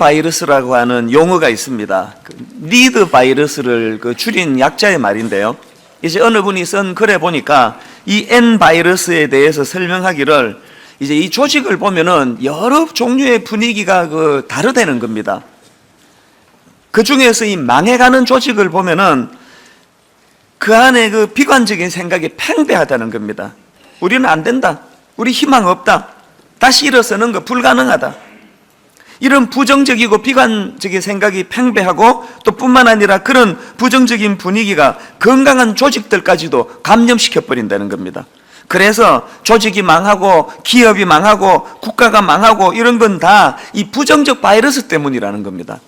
바이러스라고 하는 용어가 있습니다. 그 리드 바이러스를 그 줄인 약자의 말인데요. 이제 어느 분이 쓴 글에 보니까 이 N 바이러스에 대해서 설명하기를 이제 이 조직을 보면은 여러 종류의 분위기가 그 다르다는 겁니다. 그 중에서 이 망해가는 조직을 보면은 그 안에 그 비관적인 생각이 팽배하다는 겁니다. 우리는 안 된다. 우리 희망 없다. 다시 일어서는 거 불가능하다. 이런 부정적이고 비관적인 생각이 팽배하고 또 뿐만 아니라 그런 부정적인 분위기가 건강한 조직들까지도 감염시켜 버린다는 겁니다. 그래서 조직이 망하고 기업이 망하고 국가가 망하고 이런 건 다 이 부정적 바이러스 때문이라는 겁니다.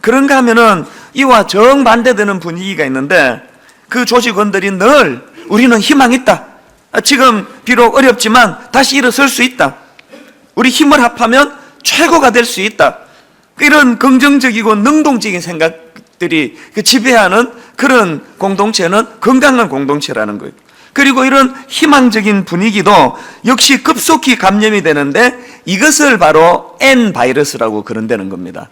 그런가 하면은 이와 정반대되는 분위기가 있는데 그 조직원들이 늘 우리는 희망 있다. 아, 지금 비록 어렵지만 다시 일어설 수 있다. 우리 힘을 합하면 최고가 될 수 있다. 이런 긍정적이고 능동적인 생각들이 그 지배하는 그런 공동체는 건강한 공동체라는 거예요. 그리고 이런 희망적인 분위기도 역시 급속히 감염이 되는데 이것을 바로 N 바이러스라고 그런다는 겁니다.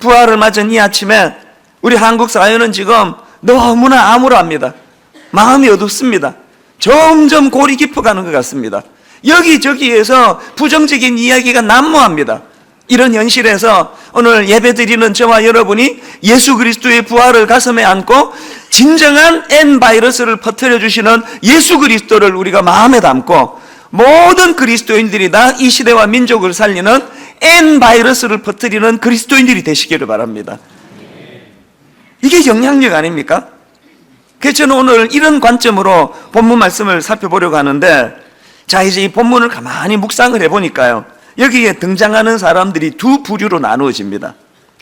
부활을 맞은 이 아침에 우리 한국 사회는 지금 너무나 암울합니다. 마음이 어둡습니다. 점점 골이 깊어가는 것 같습니다. 여기저기에서 부정적인 이야기가 난무합니다. 이런 현실에서 오늘 예배 드리는 저와 여러분이 예수 그리스도의 부활을 가슴에 안고 진정한 N 바이러스를 퍼뜨려 주시는 예수 그리스도를 우리가 마음에 담고 모든 그리스도인들이 다 이 시대와 민족을 살리는 N 바이러스를 퍼뜨리는 그리스도인들이 되시기를 바랍니다. 이게 영향력 아닙니까? 그래서 저는 오늘 이런 관점으로 본문 말씀을 살펴보려고 하는데 자 이제 이 본문을 가만히 묵상을 해보니까요. 여기에 등장하는 사람들이 두 부류로 나누어집니다.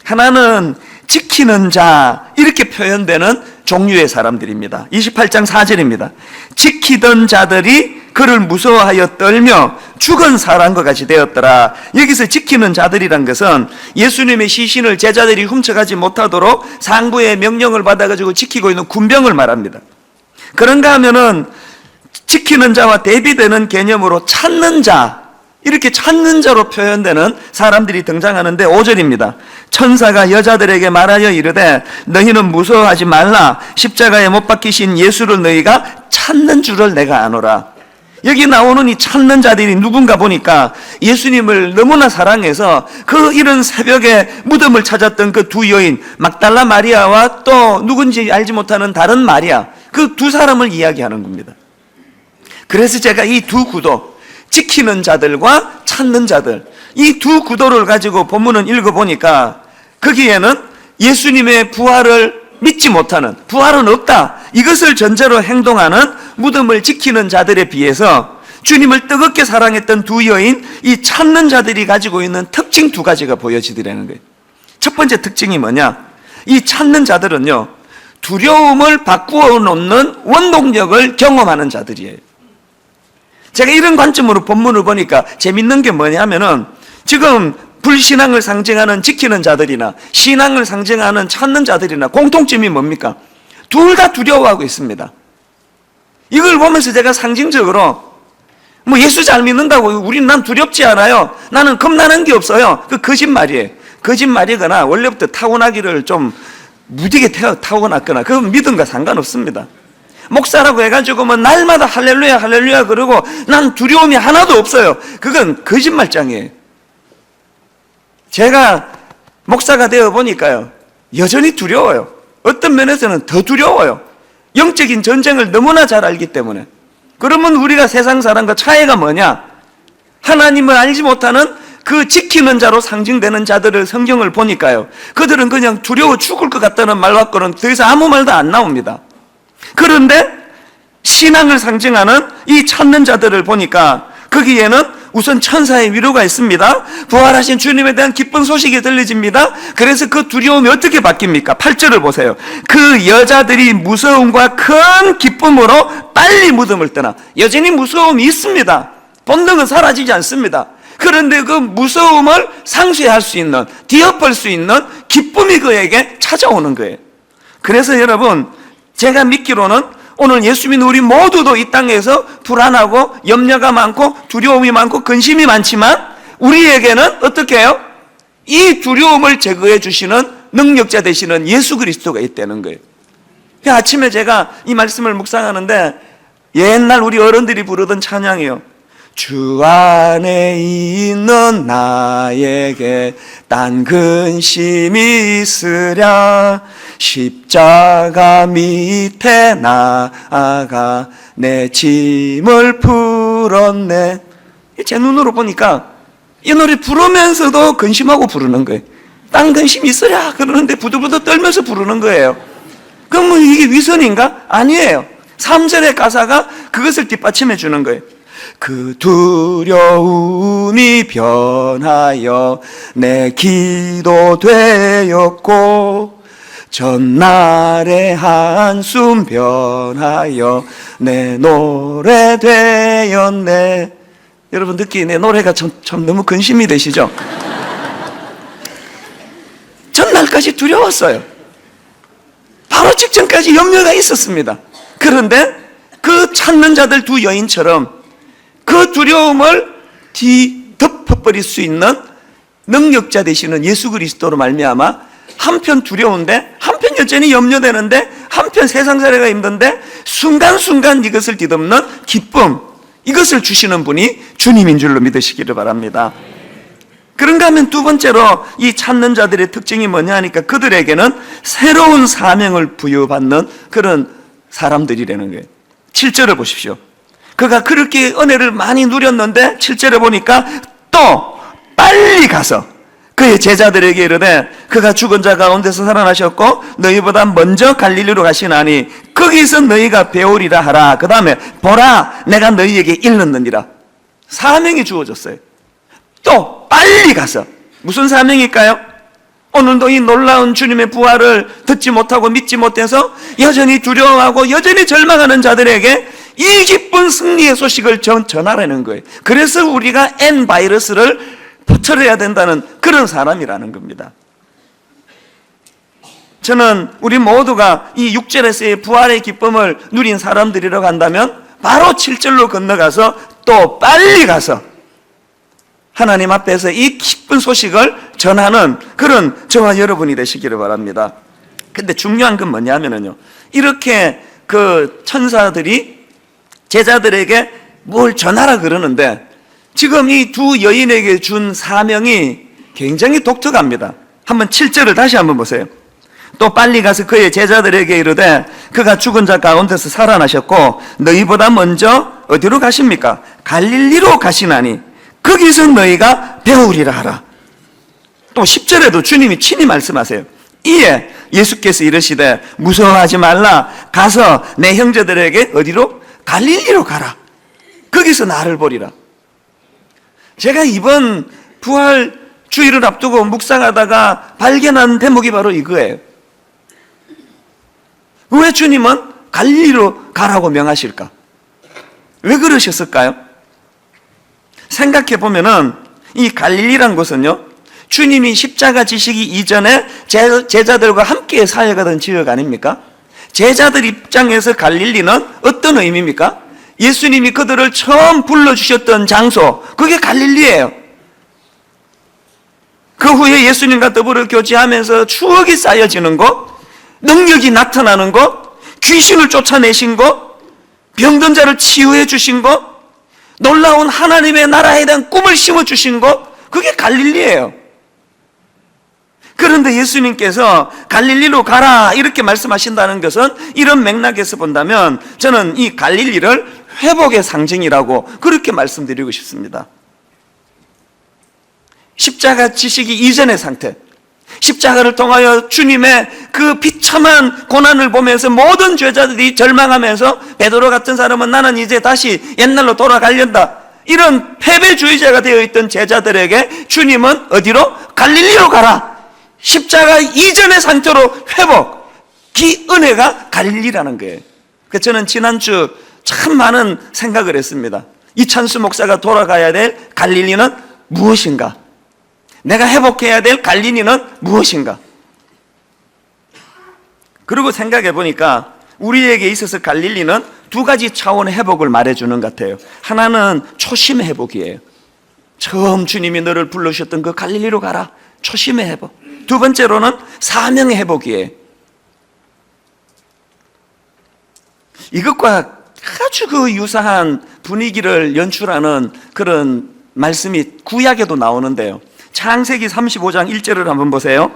하나는 지키는 자 이렇게 표현되는 종류의 사람들입니다. 28장 4절입니다. 지키던 자들이 그를 무서워하여 떨며 죽은 사람과 같이 되었더라. 여기서 지키는 자들이란 것은 예수님의 시신을 제자들이 훔쳐가지 못하도록 상부의 명령을 받아가지고 지키고 있는 군병을 말합니다. 그런가 하면은 지키는 자와 대비되는 개념으로 찾는 자, 이렇게 찾는 자로 표현되는 사람들이 등장하는데 5절입니다. 천사가 여자들에게 말하여 이르되 너희는 무서워하지 말라. 십자가에 못 박히신 예수를 너희가 찾는 줄을 내가 아노라. 여기 나오는 이 찾는 자들이 누군가 보니까 예수님을 너무나 사랑해서 그 이른 새벽에 무덤을 찾았던 그 두 여인 막달라 마리아와 또 누군지 알지 못하는 다른 마리아 그 두 사람을 이야기하는 겁니다. 그래서 제가 이 두 구도, 지키는 자들과 찾는 자들, 이 두 구도를 가지고 본문을 읽어보니까 거기에는 예수님의 부활을 믿지 못하는, 부활은 없다. 이것을 전제로 행동하는 무덤을 지키는 자들에 비해서 주님을 뜨겁게 사랑했던 두 여인, 이 찾는 자들이 가지고 있는 특징 두 가지가 보여지더라는 거예요. 첫 번째 특징이 뭐냐? 이 찾는 자들은요, 두려움을 바꾸어 놓는 원동력을 경험하는 자들이에요. 제가 이런 관점으로 본문을 보니까 재밌는 게 뭐냐면은 지금 불신앙을 상징하는 지키는 자들이나 신앙을 상징하는 찾는 자들이나 공통점이 뭡니까? 둘 다 두려워하고 있습니다. 이걸 보면서 제가 상징적으로 뭐 예수 잘 믿는다고 우리는 난 두렵지 않아요. 나는 겁나는 게 없어요. 그 거짓말이에요. 거짓말이거나 원래부터 타고나기를 좀 무지개 타고났거나 그건 믿음과 상관없습니다. 목사라고 해가지고 뭐 날마다 할렐루야 할렐루야 그러고 난 두려움이 하나도 없어요. 그건 거짓말장이에요. 제가 목사가 되어 보니까요 여전히 두려워요. 어떤 면에서는 더 두려워요. 영적인 전쟁을 너무나 잘 알기 때문에. 그러면 우리가 세상 사람과 차이가 뭐냐? 하나님을 알지 못하는 그 지키는 자로 상징되는 자들을 성경을 보니까요. 그들은 그냥 두려워 죽을 것 같다는 말 갖고는 더 이상 아무 말도 안 나옵니다. 그런데 신앙을 상징하는 이 찾는 자들을 보니까 거기에는 우선 천사의 위로가 있습니다. 부활하신 주님에 대한 기쁜 소식이 들려집니다. 그래서 그 두려움이 어떻게 바뀝니까? 8절을 보세요. 그 여자들이 무서움과 큰 기쁨으로 빨리 무덤을 떠나. 여전히 무서움이 있습니다. 본능은 사라지지 않습니다. 그런데 그 무서움을 상쇄할 수 있는, 뒤엎을 수 있는 기쁨이 그에게 찾아오는 거예요. 그래서 여러분, 제가 믿기로는 오늘 예수 믿는 우리 모두도 이 땅에서 불안하고 염려가 많고 두려움이 많고 근심이 많지만 우리에게는 어떻게 해요? 이 두려움을 제거해 주시는 능력자 되시는 예수 그리스도가 있다는 거예요. 그 아침에 제가 이 말씀을 묵상하는데 옛날 우리 어른들이 부르던 찬양이에요. 주 안에 있는 나에게 딴 근심이 있으랴. 십자가 밑에 나아가 내 짐을 풀었네. 제 눈으로 보니까 이 노래 부르면서도 근심하고 부르는 거예요. 딴 근심이 있으랴 그러는데 부들부들 떨면서 부르는 거예요. 그럼 뭐 이게 위선인가? 아니에요. 3절의 가사가 그것을 뒷받침해 주는 거예요 그 두려움이 변하여 내 기도 되었고 전날의 한숨 변하여 내 노래 되었네. 여러분 느끼네. 노래가 참, 참 너무 근심이 되시죠? 전날까지 두려웠어요. 바로 직전까지 염려가 있었습니다. 그런데 그 찾는 자들 두 여인처럼 그 두려움을 뒤덮어버릴 수 있는 능력자 되시는 예수 그리스도로 말미암아 한편 두려운데 한편 여전히 염려되는데 한편 세상 살이가 힘든데 순간순간 이것을 뒤덮는 기쁨 이것을 주시는 분이 주님인 줄로 믿으시기를 바랍니다. 그런가 하면 두 번째로 이 찾는 자들의 특징이 뭐냐 하니까 그들에게는 새로운 사명을 부여받는 그런 사람들이라는 거예요. 7절을 보십시오. 그가 그렇게 은혜를 많이 누렸는데 7절에 보니까 또 빨리 가서 그의 제자들에게 이르되 그가 죽은 자 가운데서 살아나셨고 너희보다 먼저 갈릴리로 가시나니 거기서 너희가 배우리라 하라. 그 다음에 보라 내가 너희에게 일렀느니라. 사명이 주어졌어요. 또 빨리 가서. 무슨 사명일까요? 오늘도 이 놀라운 주님의 부활을 듣지 못하고 믿지 못해서 여전히 두려워하고 여전히 절망하는 자들에게 이 기쁜 승리의 소식을 전, 전하라는 거예요. 그래서 우리가 N 바이러스를 퍼뜨려야 된다는 그런 사람이라는 겁니다. 저는 우리 모두가 이 6절에서의 부활의 기쁨을 누린 사람들이라고 한다면 바로 7절로 건너가서 또 빨리 가서 하나님 앞에서 이 기쁜 소식을 전하는 그런 저와 여러분이 되시기를 바랍니다. 근데 중요한 건 뭐냐면요. 이렇게 그 천사들이 제자들에게 뭘 전하라 그러는데 지금 이 두 여인에게 준 사명이 굉장히 독특합니다. 한번 7절을 다시 한번 보세요. 또 빨리 가서 그의 제자들에게 이르되 그가 죽은 자 가운데서 살아나셨고 너희보다 먼저 어디로 가십니까? 갈릴리로 가시나니 거기서 너희가 배우리라 하라. 또 10절에도 주님이 친히 말씀하세요. 이에 예수께서 이르시되 무서워하지 말라 가서 내 형제들에게 어디로? 갈릴리로 가라. 거기서 나를 보리라. 제가 이번 부활 주일을 앞두고 묵상하다가 발견한 대목이 바로 이거예요. 왜 주님은 갈릴리로 가라고 명하실까? 왜 그러셨을까요? 생각해 보면은 이 갈릴리란 곳은요, 주님이 십자가 지시기 이전에 제자들과 함께 사역하던 지역 아닙니까? 제자들 입장에서 갈릴리는 어떤 의미입니까? 예수님이 그들을 처음 불러주셨던 장소, 그게 갈릴리예요. 그 후에 예수님과 더불어 교제하면서 추억이 쌓여지는 곳, 능력이 나타나는 곳, 귀신을 쫓아내신 곳, 병든 자를 치유해 주신 곳, 놀라운 하나님의 나라에 대한 꿈을 심어 주신 곳, 그게 갈릴리예요. 그런데 예수님께서 갈릴리로 가라 이렇게 말씀하신다는 것은 이런 맥락에서 본다면 저는 이 갈릴리를 회복의 상징이라고 그렇게 말씀드리고 싶습니다. 십자가 지시기 이전의 상태. 십자가를 통하여 주님의 그 비참한 고난을 보면서 모든 죄자들이 절망하면서 베드로 같은 사람은 나는 이제 다시 옛날로 돌아가려다 이런 패배주의자가 되어 있던 제자들에게 주님은 어디로? 갈릴리로 가라. 십자가 이전의 상태로 회복. 기 은혜가 갈릴리라는 거예요. 그 저는 지난주 참 많은 생각을 했습니다. 이찬수 목사가 돌아가야 될 갈릴리는 무엇인가? 내가 회복해야 될 갈릴리는 무엇인가? 그리고 생각해 보니까 우리에게 있어서 갈릴리는 두 가지 차원의 회복을 말해주는 것 같아요. 하나는 초심 회복이에요. 처음 주님이 너를 불러주셨던 그 갈릴리로 가라. 초심의 회복. 두 번째로는 사명의 회복이에요. 이것과 아주 그 유사한 분위기를 연출하는 그런 말씀이 구약에도 나오는데요. 창세기 35장 1절을 한번 보세요.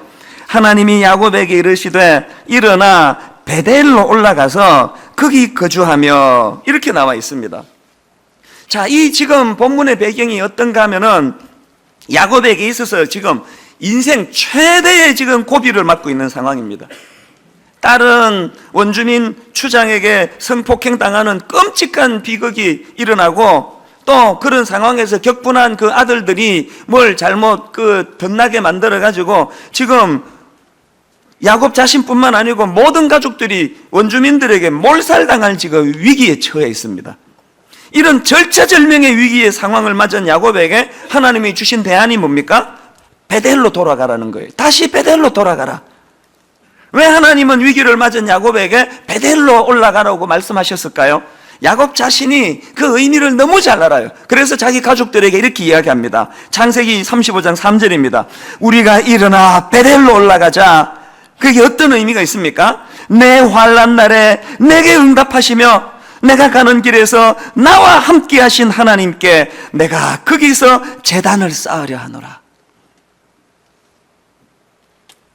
하나님이 야곱에게 이르시되 일어나 베델로 올라가서 거기 거주하며 이렇게 나와 있습니다. 자, 이 지금 본문의 배경이 어떤가 하면은 야곱에게 있어서 지금 인생 최대의 지금 고비를 맞고 있는 상황입니다. 다른 원주민 추장에게 성폭행 당하는 끔찍한 비극이 일어나고 또 그런 상황에서 격분한 그 아들들이 뭘 잘못 그 덧나게 만들어 가지고 지금 야곱 자신뿐만 아니고 모든 가족들이 원주민들에게 몰살당할 지금 위기에 처해 있습니다. 이런 절차절명의 위기의 상황을 맞은 야곱에게 하나님이 주신 대안이 뭡니까? 베델로 돌아가라는 거예요. 다시 베델로 돌아가라. 왜 하나님은 위기를 맞은 야곱에게 베델로 올라가라고 말씀하셨을까요? 야곱 자신이 그 의미를 너무 잘 알아요. 그래서 자기 가족들에게 이렇게 이야기합니다. 창세기 35장 3절입니다. 우리가 일어나 베델로 올라가자. 그게 어떤 의미가 있습니까? 내 환란 날에 내게 응답하시며 내가 가는 길에서 나와 함께 하신 하나님께 내가 거기서 재단을 쌓으려 하노라.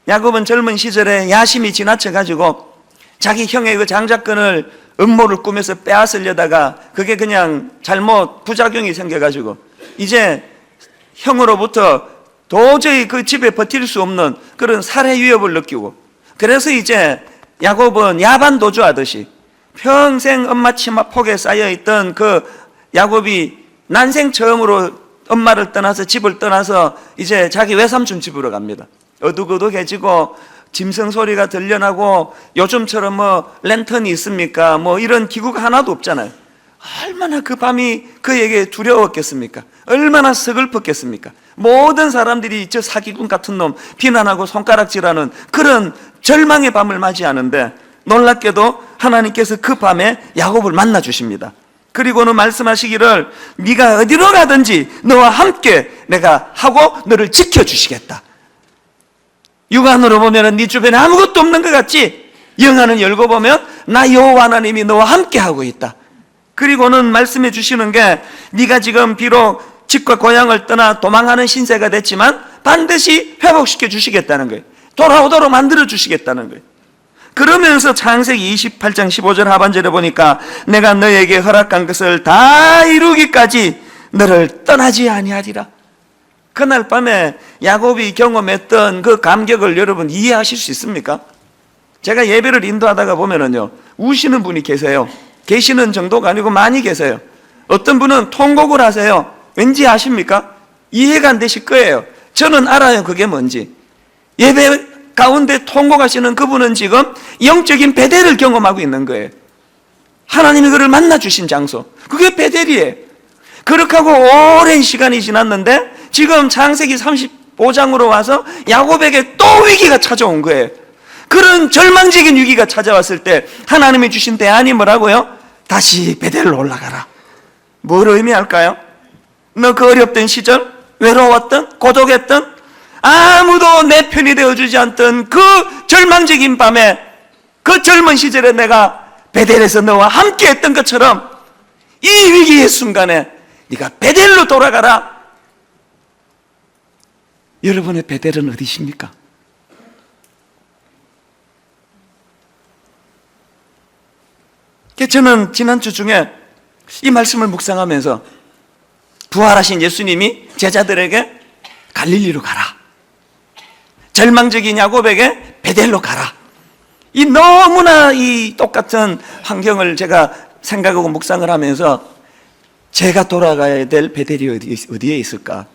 야곱은 젊은 시절에 야심이 지나쳐 가지고 자기 형의 그 장자권을 음모를 꾸며서 빼앗으려다가 그게 그냥 잘못 부작용이 생겨 가지고 이제 형으로부터 도저히 그 집에 버틸 수 없는 그런 살해 위협을 느끼고 그래서 이제 야곱은 야반 도주하듯이 평생 엄마 치마 폭에 쌓여 있던 그 야곱이 난생 처음으로 엄마를 떠나서 집을 떠나서 이제 자기 외삼촌 집으로 갑니다. 어둑어둑해지고 짐승 소리가 들려나고 요즘처럼 뭐 랜턴이 있습니까? 뭐 이런 기구가 하나도 없잖아요. 얼마나 그 밤이 그에게 두려웠겠습니까? 얼마나 서글펐겠습니까? 모든 사람들이 저 사기꾼 같은 놈 비난하고 손가락질하는 그런 절망의 밤을 맞이하는데 놀랍게도 하나님께서 그 밤에 야곱을 만나 주십니다. 그리고는 말씀하시기를 네가 어디로 가든지 너와 함께 내가 하고 너를 지켜 주시겠다. 육안으로 보면은 네 주변에 아무것도 없는 것 같지? 영안을 열고 보면 나 여호와 하나님이 너와 함께 하고 있다. 그리고는 말씀해 주시는 게 네가 지금 비록 집과 고향을 떠나 도망하는 신세가 됐지만 반드시 회복시켜 주시겠다는 거예요. 돌아오도록 만들어 주시겠다는 거예요. 그러면서 창세기 28장 15절 하반절에 보니까 내가 너에게 허락한 것을 다 이루기까지 너를 떠나지 아니하리라. 그날 밤에 야곱이 경험했던 그 감격을 여러분 이해하실 수 있습니까? 제가 예배를 인도하다가 보면은요, 우시는 분이 계세요. 계시는 정도가 아니고 많이 계세요. 어떤 분은 통곡을 하세요. 왠지 아십니까? 이해가 안 되실 거예요. 저는 알아요. 그게 뭔지. 예배 가운데 통곡하시는 그분은 지금 영적인 배대를 경험하고 있는 거예요. 하나님이 그를 만나 주신 장소. 그게 배델이에요. 그렇게 하고 오랜 시간이 지났는데 지금 창세기 35장으로 와서 야곱에게 또 위기가 찾아온 거예요. 그런 절망적인 위기가 찾아왔을 때 하나님이 주신 대안이 뭐라고요? 다시 베델로 올라가라. 뭘 의미할까요? 너 그 어렵던 시절, 외로웠던, 고독했던, 아무도 내 편이 되어주지 않던 그 절망적인 밤에 그 젊은 시절에 내가 베델에서 너와 함께 했던 것처럼 이 위기의 순간에 네가 베델로 돌아가라. 여러분의 베델은 어디십니까? 저는 지난주 중에 이 말씀을 묵상하면서 부활하신 예수님이 제자들에게 갈릴리로 가라. 절망적인 야곱에게 베델로 가라. 이 너무나 이 똑같은 환경을 제가 생각하고 묵상을 하면서 제가 돌아가야 될 베델이 어디, 어디에 있을까?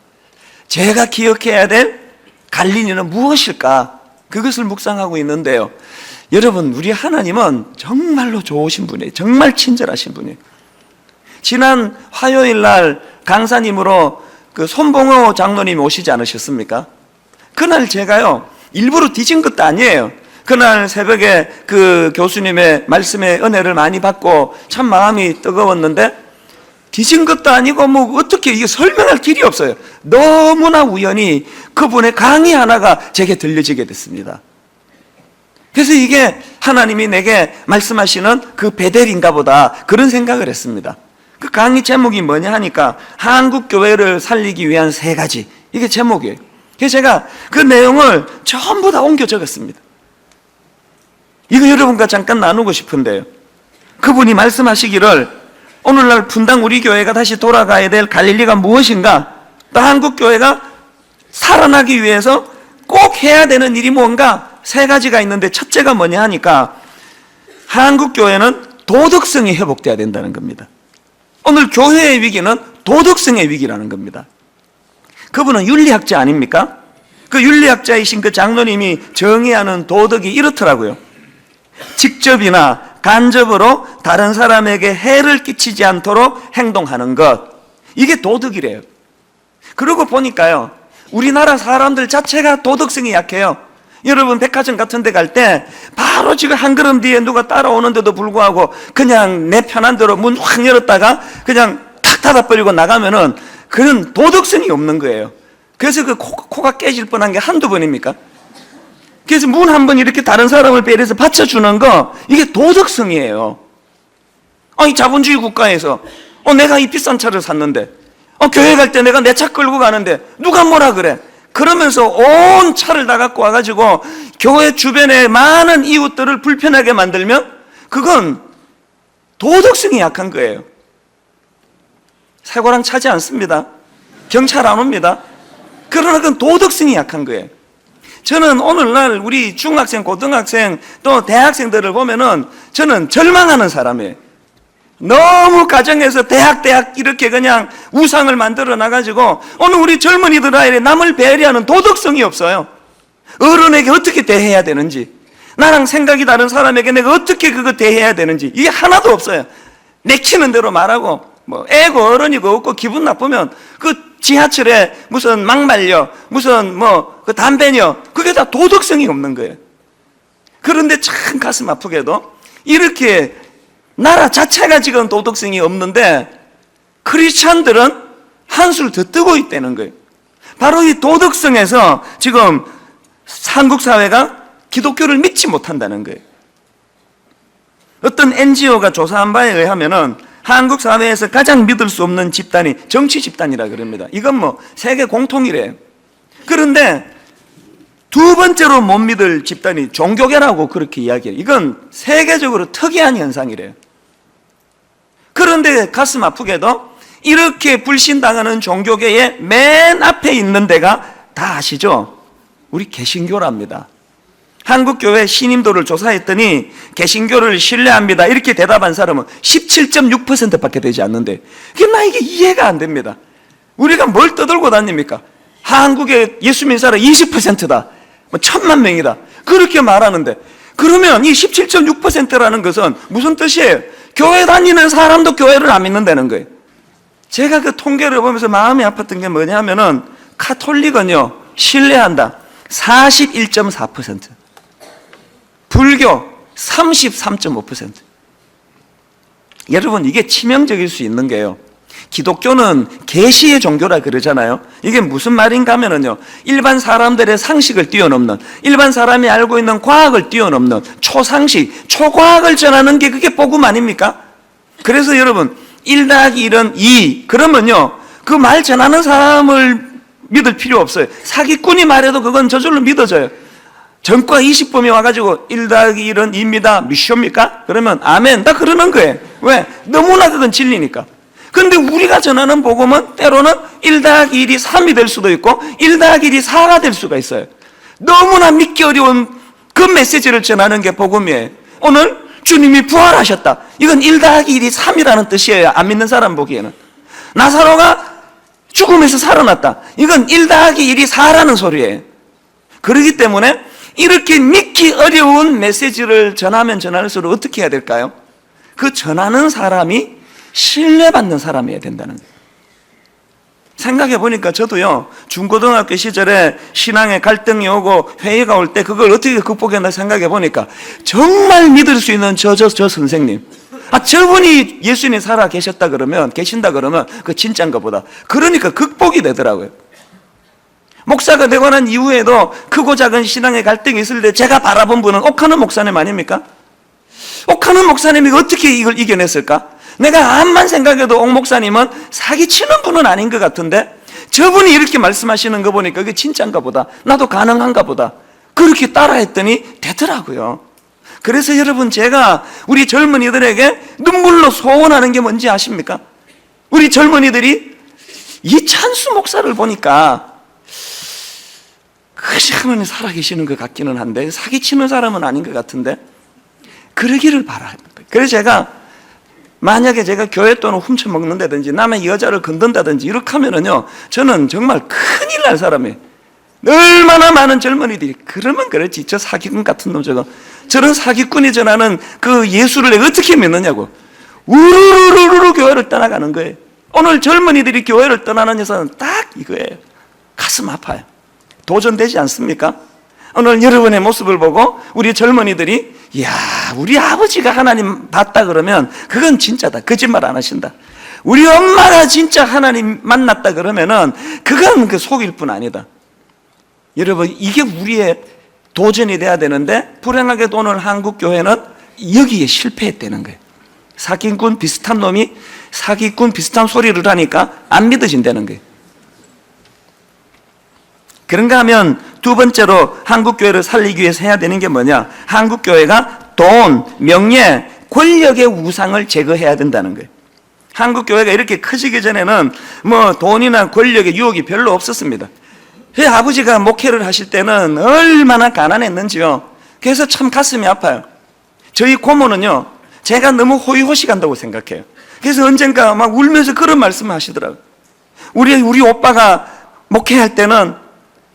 제가 기억해야 될 갈릴리는 무엇일까? 그것을 묵상하고 있는데요. 여러분, 우리 하나님은 정말로 좋으신 분이에요. 정말 친절하신 분이에요. 지난 화요일 날 강사님으로 그 손봉호 장로님 오시지 않으셨습니까? 그날 제가요, 일부러 뒤진 것도 아니에요. 그날 새벽에 그 교수님의 말씀의 은혜를 많이 받고 참 마음이 뜨거웠는데 뒤진 것도 아니고 뭐 어떻게 이게 설명할 길이 없어요. 너무나 우연히 그분의 강의 하나가 제게 들려지게 됐습니다. 그래서 이게 하나님이 내게 말씀하시는 그 베델인가 보다 그런 생각을 했습니다. 그 강의 제목이 뭐냐 하니까 한국 교회를 살리기 위한 세 가지 이게 제목이에요. 그래서 제가 그 내용을 전부 다 옮겨 적었습니다. 이거 여러분과 잠깐 나누고 싶은데요. 그분이 말씀하시기를 오늘날 분당 우리 교회가 다시 돌아가야 될 갈릴리가 무엇인가? 또 한국 교회가 살아나기 위해서 꼭 해야 되는 일이 뭔가 세 가지가 있는데 첫째가 뭐냐 하니까 한국 교회는 도덕성이 회복돼야 된다는 겁니다. 오늘 교회의 위기는 도덕성의 위기라는 겁니다. 그분은 윤리학자 아닙니까? 그 윤리학자이신 그 장로님이 정의하는 도덕이 이렇더라고요. 직접이나 간접으로 다른 사람에게 해를 끼치지 않도록 행동하는 것. 이게 도덕이래요. 그러고 보니까요. 우리나라 사람들 자체가 도덕성이 약해요. 여러분 백화점 같은 데 갈 때 바로 지금 한 걸음 뒤에 누가 따라오는데도 불구하고 그냥 내 편한 대로 문 확 열었다가 그냥 탁 닫아버리고 나가면은 그런 도덕성이 없는 거예요. 그래서 그 코, 코가 깨질 뻔한 게 한두 번입니까? 그래서 문 한 번 이렇게 다른 사람을 배려해서 받쳐주는 거 이게 도덕성이에요. 아니 자본주의 국가에서 어 내가 이 비싼 차를 샀는데 어 교회 갈 때 내가 내 차 끌고 가는데 누가 뭐라 그래? 그러면서 온 차를 다 갖고 와가지고 교회 주변의 많은 이웃들을 불편하게 만들면 그건 도덕성이 약한 거예요. 사고랑 차지 않습니다. 경찰 안 옵니다. 그러나 그건 도덕성이 약한 거예요. 저는 오늘날 우리 중학생, 고등학생 또 대학생들을 보면은 저는 절망하는 사람이에요. 너무 가정에서 대학 대학 이렇게 그냥 우상을 만들어 놔가지고 오늘 우리 젊은이들 아이에 남을 배려하는 도덕성이 없어요. 어른에게 어떻게 대해야 되는지 나랑 생각이 다른 사람에게 내가 어떻게 그거 대해야 되는지 이게 하나도 없어요. 내키는 대로 말하고 뭐 애고 어른이고 없고 기분 나쁘면 그 지하철에 무슨 막말려 무슨 뭐 그 담배녀 그게 다 도덕성이 없는 거예요. 그런데 참 가슴 아프게도 이렇게 나라 자체가 지금 도덕성이 없는데 크리스찬들은 한술 더 뜨고 있다는 거예요. 바로 이 도덕성에서 지금 한국 사회가 기독교를 믿지 못한다는 거예요. 어떤 NGO가 조사한 바에 의하면은 한국 사회에서 가장 믿을 수 없는 집단이 정치 집단이라 그럽니다. 이건 뭐 세계 공통이래요. 그런데 두 번째로 못 믿을 집단이 종교계라고 그렇게 이야기해요. 이건 세계적으로 특이한 현상이래요. 그런데 가슴 아프게도 이렇게 불신당하는 종교계의 맨 앞에 있는 데가 다 아시죠? 우리 개신교랍니다. 한국교회 신임도를 조사했더니 개신교를 신뢰합니다. 이렇게 대답한 사람은 17.6%밖에 되지 않는데 이게 이해가 안 됩니다. 우리가 뭘 떠들고 다닙니까? 한국의 예수 사람 20%다. 뭐 천만 명이다. 그렇게 말하는데 그러면 이 17.6%라는 것은 무슨 뜻이에요? 교회 다니는 사람도 교회를 안 믿는다는 거예요. 제가 그 통계를 보면서 마음이 아팠던 게 뭐냐면은 카톨릭은요 신뢰한다 41.4% 불교 33.5% 여러분 이게 치명적일 수 있는 게요. 기독교는 계시의 종교라 그러잖아요. 이게 무슨 말인가 하면은요 일반 사람들의 상식을 뛰어넘는 일반 사람이 알고 있는 과학을 뛰어넘는 초상식 초과학을 전하는 게 그게 복음 아닙니까? 그래서 여러분 1 더하기 1은 2 그러면요 그 말 전하는 사람을 믿을 필요 없어요. 사기꾼이 말해도 그건 저절로 믿어져요 전과 20범이 와가지고 1 더하기 1은 2입니다. 미쇼입니까? 그러면 아멘. 다 그러는 거예요. 왜? 너무나 그건 진리니까. 근데 우리가 전하는 복음은 때로는 1 더하기 1이 3이 될 수도 있고 1 더하기 1이 4가 될 수가 있어요. 너무나 믿기 어려운 그 메시지를 전하는 게 복음이에요. 오늘 주님이 부활하셨다. 이건 1 더하기 1이 3이라는 뜻이에요 안 믿는 사람 보기에는. 나사로가 죽음에서 살아났다. 이건 1 더하기 1이 4라는 소리예요. 그렇기 때문에 이렇게 믿기 어려운 메시지를 전하면 전할수록 어떻게 해야 될까요? 그 전하는 사람이 신뢰받는 사람이어야 된다는 거예요. 생각해 보니까 저도요, 중고등학교 시절에 신앙에 갈등이 오고 회의가 올 때 그걸 어떻게 극복했나 생각해 보니까 정말 믿을 수 있는 저, 저, 저 선생님. 아, 저분이 예수님이 살아 계셨다 그러면, 계신다 그러면, 그 진짜인가 보다. 그러니까 극복이 되더라고요. 목사가 되고 난 이후에도 크고 작은 신앙의 갈등이 있을 때 제가 바라본 분은 옥하는 목사님 아닙니까? 옥하는 목사님이 어떻게 이걸 이겨냈을까? 내가 암만 생각해도 옥 목사님은 사기치는 분은 아닌 것 같은데 저분이 이렇게 말씀하시는 거 보니까 그게 진짜인가 보다. 나도 가능한가 보다. 그렇게 따라했더니 되더라고요. 그래서 여러분 제가 우리 젊은이들에게 눈물로 소원하는 게 뭔지 아십니까? 우리 젊은이들이 이 찬수 목사를 보니까 그것이 하나님 살아계시는 것 같기는 한데 사기치는 사람은 아닌 것 같은데 그러기를 바랍니다. 그래서 제가 만약에 제가 교회 돈을 훔쳐먹는다든지 남의 여자를 건든다든지 이렇게 하면은요 저는 정말 큰일 날 사람이에요. 얼마나 많은 젊은이들이 그러면 그렇지 저 사기꾼 같은 놈 저거 저런 사기꾼이 전하는 그 예수를 어떻게 믿느냐고 우르르르르 교회를 떠나가는 거예요. 오늘 젊은이들이 교회를 떠나는 여사는 딱 이거예요. 가슴 아파요. 도전되지 않습니까? 오늘 여러분의 모습을 보고 우리 젊은이들이 야 우리 아버지가 하나님 봤다 그러면 그건 진짜다. 거짓말 안 하신다. 우리 엄마가 진짜 하나님 만났다 그러면은 그건 그 속일 뿐 아니다. 여러분 이게 우리의 도전이 돼야 되는데 불행하게도 오늘 한국 교회는 여기에 실패했다는 거예요. 사기꾼 비슷한 놈이 사기꾼 비슷한 소리를 하니까 안 믿어진다는 거예요 그런가 하면 두 번째로 한국 교회를 살리기 위해서 해야 되는 게 뭐냐? 한국 교회가 돈, 명예, 권력의 우상을 제거해야 된다는 거예요. 한국 교회가 이렇게 커지기 전에는 뭐 돈이나 권력의 유혹이 별로 없었습니다. 제 아버지가 목회를 하실 때는 얼마나 가난했는지요. 그래서 참 가슴이 아파요. 저희 고모는요, 제가 너무 호의호식한다고 생각해요. 그래서 언젠가 막 울면서 그런 말씀을 하시더라고요. 우리, 우리 오빠가 목회할 때는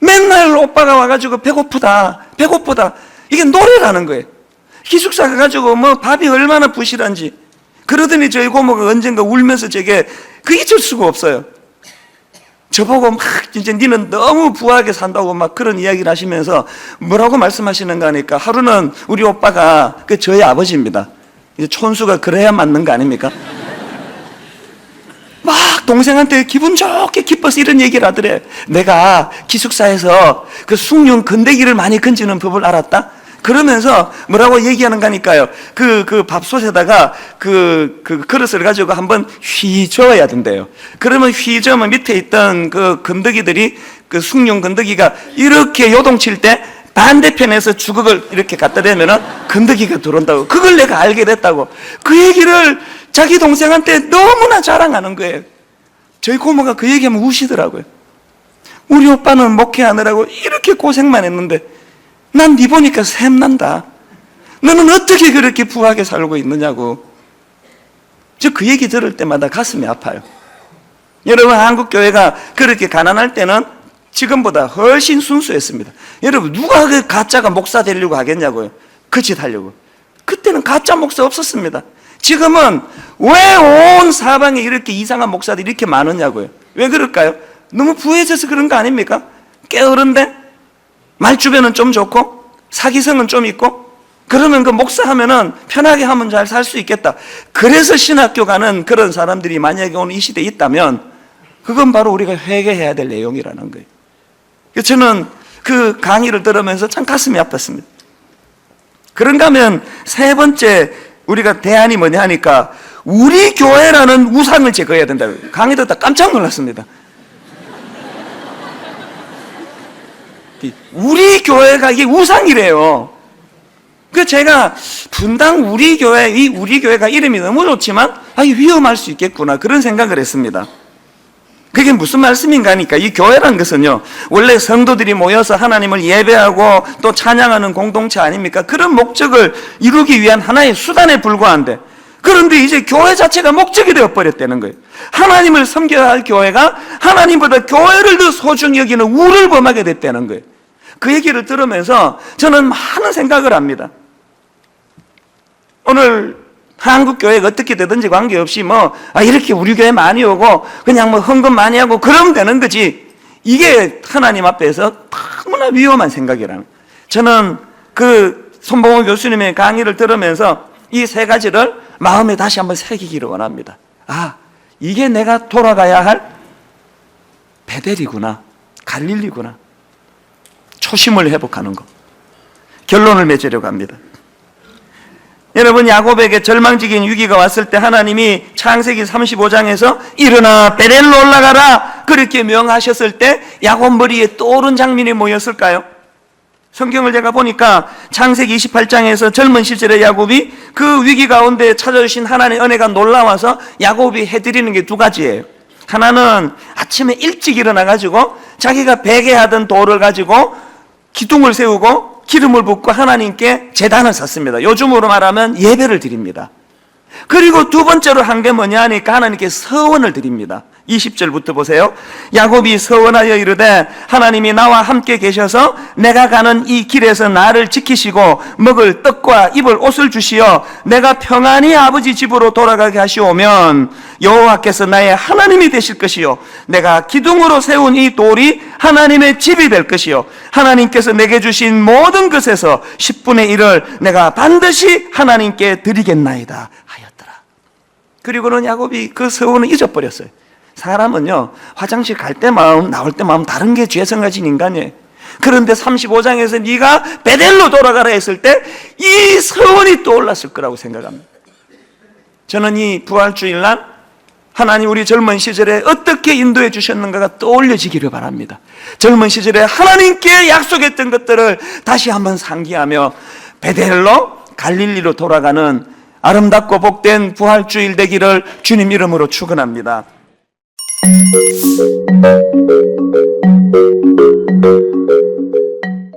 맨날 오빠가 와가지고 배고프다, 배고프다. 이게 노래라는 거예요. 기숙사 가가지고 뭐 밥이 얼마나 부실한지. 그러더니 저희 고모가 언젠가 울면서 제게 그 잊을 수가 없어요. 저보고 막 진짜 니는 너무 부하게 산다고 막 그런 이야기를 하시면서 뭐라고 말씀하시는가 하니까 하루는 우리 오빠가 그 저희 아버지입니다. 이제 촌수가 그래야 맞는 거 아닙니까? 막 동생한테 기분 좋게 기뻐서 이런 얘기를 하더래. 내가 기숙사에서 그 숭늉 건더기를 많이 건지는 법을 알았다? 그러면서 뭐라고 얘기하는 거니까요. 그, 그 밥솥에다가 그, 그 그릇을 가지고 한번 휘 저어야 된대요. 그러면 휘 저으면 밑에 있던 그 건더기들이 그 숭늉 건더기가 이렇게 요동칠 때 반대편에서 주걱을 이렇게 갖다 대면은 건더기가 들어온다고. 그걸 내가 알게 됐다고. 그 얘기를 자기 동생한테 너무나 자랑하는 거예요. 저희 고모가 그 얘기하면 우시더라고요. 우리 오빠는 목회하느라고 이렇게 고생만 했는데 난 네 보니까 샘난다. 너는 어떻게 그렇게 부하게 살고 있느냐고. 저 그 얘기 들을 때마다 가슴이 아파요. 여러분 한국 교회가 그렇게 가난할 때는 지금보다 훨씬 순수했습니다. 여러분 누가 그 가짜가 목사 되려고 하겠냐고요. 그 짓 하려고. 그때는 가짜 목사 없었습니다. 지금은 왜 온 사방에 이렇게 이상한 목사들이 이렇게 많으냐고요. 왜 그럴까요? 너무 부해져서 그런 거 아닙니까? 게으른데 말주변은 좀 좋고 사기성은 좀 있고 그러면 그 목사 하면은 편하게 하면 잘 살 수 있겠다. 그래서 신학교 가는 그런 사람들이 만약에 오늘 이 시대에 있다면 그건 바로 우리가 회개해야 될 내용이라는 거예요. 그래서 저는 그 강의를 들으면서 참 가슴이 아팠습니다. 그런가 하면 세 번째 우리가 대안이 뭐냐 하니까 우리 교회라는 우상을 제거해야 된다. 강의 듣다 깜짝 놀랐습니다. 우리 교회가 이게 우상이래요. 그 제가 분당 우리 교회, 이 우리 교회가 이름이 너무 좋지만, 아, 위험할 수 있겠구나. 그런 생각을 했습니다. 그게 무슨 말씀인가 하니까 이 교회란 것은요, 원래 성도들이 모여서 하나님을 예배하고 또 찬양하는 공동체 아닙니까? 그런 목적을 이루기 위한 하나의 수단에 불과한데, 그런데 이제 교회 자체가 목적이 되어버렸다는 거예요. 하나님을 섬겨야 할 교회가 하나님보다 교회를 더 소중히 여기는 우를 범하게 됐다는 거예요. 그 얘기를 들으면서 저는 많은 생각을 합니다. 오늘 한국 교회가 어떻게 되든지 관계없이 뭐, 아, 이렇게 우리 교회 많이 오고, 그냥 뭐 헌금 많이 하고, 그러면 되는 거지. 이게 하나님 앞에서 너무나 위험한 생각이라는. 저는 그 손봉호 교수님의 강의를 들으면서 이 세 가지를 마음에 다시 한번 새기기를 원합니다. 아, 이게 내가 돌아가야 할 베델이구나. 갈릴리구나. 초심을 회복하는 것. 결론을 맺으려고 합니다. 여러분 야곱에게 절망적인 위기가 왔을 때 하나님이 창세기 35장에서 일어나 베델로 올라가라 그렇게 명하셨을 때 야곱 머리에 떠오른 장면이 뭐였을까요? 성경을 제가 보니까 창세기 28장에서 젊은 시절의 야곱이 그 위기 가운데 찾아주신 하나님의 은혜가 놀라워서 야곱이 해드리는 게 두 가지예요. 하나는 아침에 일찍 일어나 가지고 자기가 베개하던 돌을 가지고 기둥을 세우고 기름을 붓고 하나님께 제단을 샀습니다. 요즘으로 말하면 예배를 드립니다. 그리고 두 번째로 한 게 뭐냐 하니까 하나님께 서원을 드립니다. 20절부터 보세요. 야곱이 서원하여 이르되 하나님이 나와 함께 계셔서 내가 가는 이 길에서 나를 지키시고 먹을 떡과 입을 옷을 주시어 내가 평안히 아버지 집으로 돌아가게 하시오면 여호와께서 나의 하나님이 되실 것이요 내가 기둥으로 세운 이 돌이 하나님의 집이 될 것이요 하나님께서 내게 주신 모든 것에서 10분의 1을 내가 반드시 하나님께 드리겠나이다 하였더라. 그리고는 야곱이 그 서원을 잊어버렸어요. 사람은요, 화장실 갈 때 마음, 나올 때 마음 다른 게 죄성 가진 인간이에요. 그런데 35장에서 네가 베델로 돌아가라 했을 때 이 서원이 떠올랐을 거라고 생각합니다. 저는 이 부활주일날 하나님 우리 젊은 시절에 어떻게 인도해 주셨는가가 떠올려지기를 바랍니다. 젊은 시절에 하나님께 약속했던 것들을 다시 한번 상기하며 베델로 갈릴리로 돌아가는 아름답고 복된 부활주일 되기를 주님 이름으로 축원합니다. Thank you.